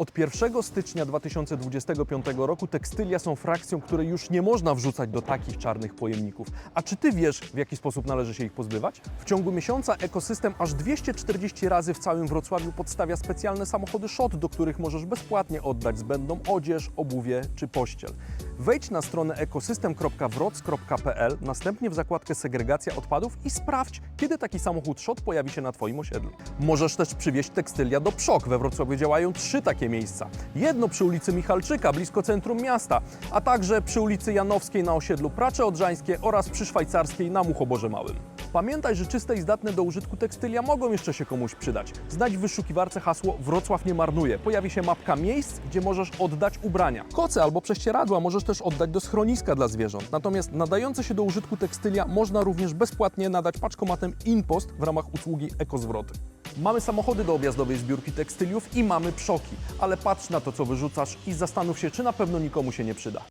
Od 1 stycznia 2025 roku tekstylia są frakcją, której już nie można wrzucać do takich czarnych pojemników. A czy ty wiesz, w jaki sposób należy się ich pozbywać? W ciągu miesiąca ekosystem aż 240 razy w całym Wrocławiu podstawia specjalne samochody SHOT, do których możesz bezpłatnie oddać zbędną odzież, obuwie czy pościel. Wejdź na stronę ekosystem.wroc.pl, następnie w zakładkę segregacja odpadów i sprawdź, kiedy taki samochód SHOT pojawi się na Twoim osiedlu. Możesz też przywieźć tekstylia do Przok. We Wrocławiu działają trzy takie miejsca. Jedno przy ulicy Michalczyka, blisko centrum miasta, a także przy ulicy Janowskiej na osiedlu Pracze Odrzańskie oraz przy Szwajcarskiej na Muchoborze Małym. Pamiętaj, że czyste i zdatne do użytku tekstylia mogą jeszcze się komuś przydać. Znajdź w wyszukiwarce hasło Wrocław nie marnuje. Pojawi się mapka miejsc, gdzie możesz oddać ubrania. Koce albo prześcieradła możesz też oddać do schroniska dla zwierząt. Natomiast nadające się do użytku tekstylia można również bezpłatnie nadać paczkomatem InPost w ramach usługi Ekozwroty. Mamy samochody do objazdowej zbiórki tekstyliów i mamy przoki, ale patrz na to, co wyrzucasz i zastanów się, czy na pewno nikomu się nie przyda.